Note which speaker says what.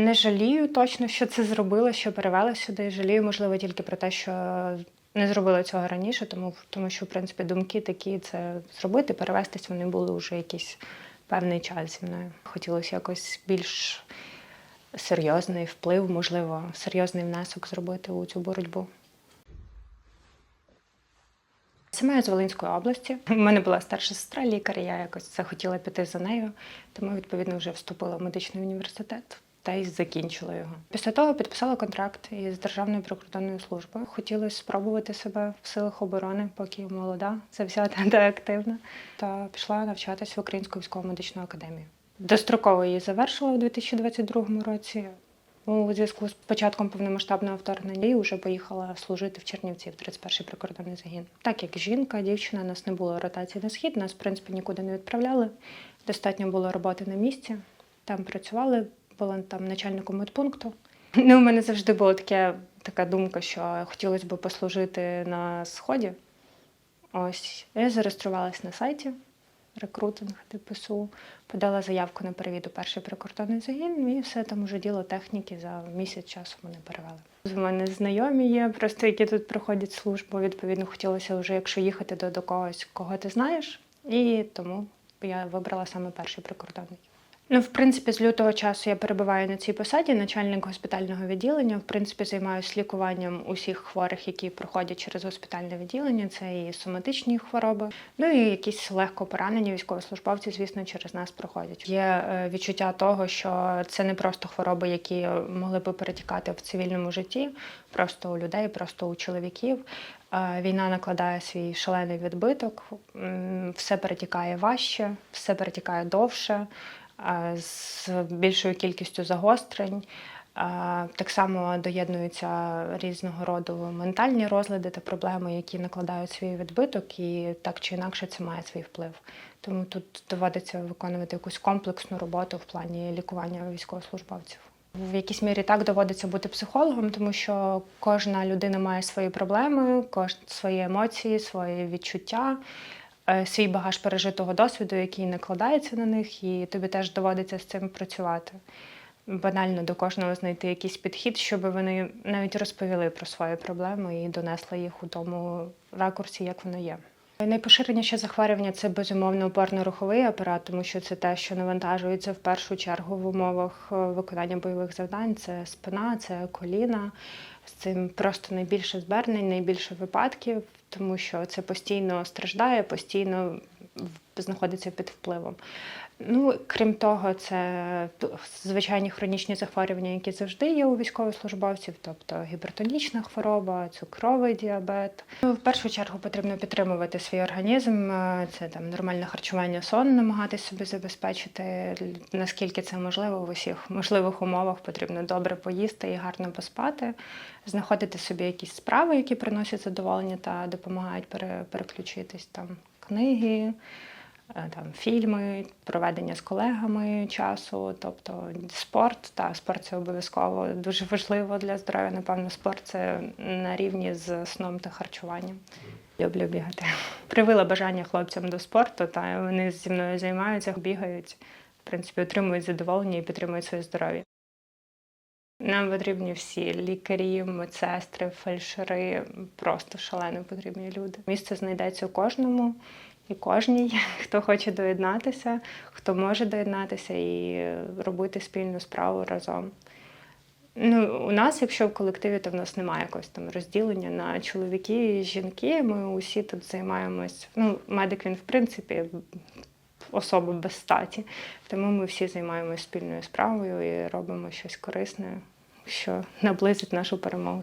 Speaker 1: Не жалію точно, що це зробила, що перевела сюди. Жалію, можливо, тільки про те, що не зробила цього раніше, тому, тому що, в принципі, думки такі це зробити, перевестись вони були вже якийсь певний час зі мною. Хотілося якось більш серйозний вплив, можливо, серйозний внесок зробити у цю боротьбу. Сама я з Волинської області. У мене була старша сестра лікар, я якось захотіла піти за нею, тому відповідно вже вступила в медичний університет та й закінчила його. Після того підписала контракт із Державною прикордонною службою. Хотілося спробувати себе в силах оборони, поки молода, завзята та активна. Та пішла навчатися в Українську військово медичну академію. Достроково її завершила у 2022 році. У зв'язку з початком повномасштабного вторгнення і вже поїхала служити в Чернівці в 31-й прикордонний загін. Так як жінка, дівчина, нас не було ротації на схід, нас в принципі нікуди не відправляли. Достатньо було роботи на місці. Там працювали, була там начальником медпункту. Ну, у мене завжди була таке, така думка, що хотілося б послужити на сході. Ось я зареєструвалась на сайті рекрутинг ДПСУ, подала заявку на перевід у перший прикордонний загін, і все там уже діло техніки за місяць часу мене перевели. У мене знайомі є, просто які тут проходять службу. Відповідно, хотілося вже, якщо їхати до, до когось, кого ти знаєш, і тому я вибрала саме перший прикордонний. Ну, в принципі, з лютого часу я перебуваю на цій посаді, начальник госпітального відділення. В принципі, займаюся лікуванням усіх хворих, які проходять через госпітальне відділення. Це і соматичні хвороби, ну і якісь легко поранені військовослужбовці, звісно, через нас проходять. Є е, відчуття того, що це не просто хвороби, які могли би перетікати в цивільному житті, просто у людей, просто у чоловіків. Е, Війна накладає свій шалений відбиток, все перетікає важче, все перетікає довше з більшою кількістю загострень. Так само доєднуються різного роду ментальні розлади та проблеми, які накладають свій відбиток, і так чи інакше це має свій вплив. Тому тут доводиться виконувати якусь комплексну роботу в плані лікування військовослужбовців. В якійсь мірі так доводиться бути психологом, тому що кожна людина має свої проблеми, свої емоції, свої відчуття свій багаж пережитого досвіду, який накладається на них, і тобі теж доводиться з цим працювати. Банально до кожного знайти якийсь підхід, щоб вони навіть розповіли про свої проблеми і донесли їх у тому ракурсі, як воно є. Найпоширеніше захворювання це безумовно опорно-руховий апарат, тому що це те, що навантажується в першу чергу в умовах е, виконання бойових завдань. Це спина, це коліна. З цим просто найбільше звернень, найбільше випадків, тому що це постійно страждає, постійно знаходиться під впливом. Ну, крім того, це звичайні хронічні захворювання, які завжди є у військовослужбовців, тобто гіпертонічна хвороба, цукровий діабет. Ну, в першу чергу потрібно підтримувати свій організм. е, Це там нормальне харчування, сон, намагатися собі забезпечити, наскільки це можливо в усіх можливих умовах. Потрібно добре поїсти і гарно поспати, знаходити собі якісь справи, які приносять задоволення та допомагають пере- переключитись там книги там фільми, проведення з колегами часу, тобто спорт. Та спорт це обов'язково дуже важливо для здоров'я. Напевно, спорт це на рівні з сном та харчуванням. Люблю бігати. Привила бажання хлопцям до спорту, та вони зі мною займаються, бігають, в принципі, отримують задоволення і підтримують своє здоров'я. Нам потрібні всі лікарі, медсестри, фельдшери, просто шалено потрібні люди. Місце знайдеться у кожному і кожній, хто хоче доєднатися, хто може доєднатися і робити спільну справу разом. Ну, у нас, якщо в колективі, то в нас немає якогось там розділення на чоловіки і жінки. Ми усі тут займаємось. Ну, медик він, в принципі, особа без статі. Тому ми всі займаємося спільною справою і робимо щось корисне, що наблизить нашу перемогу.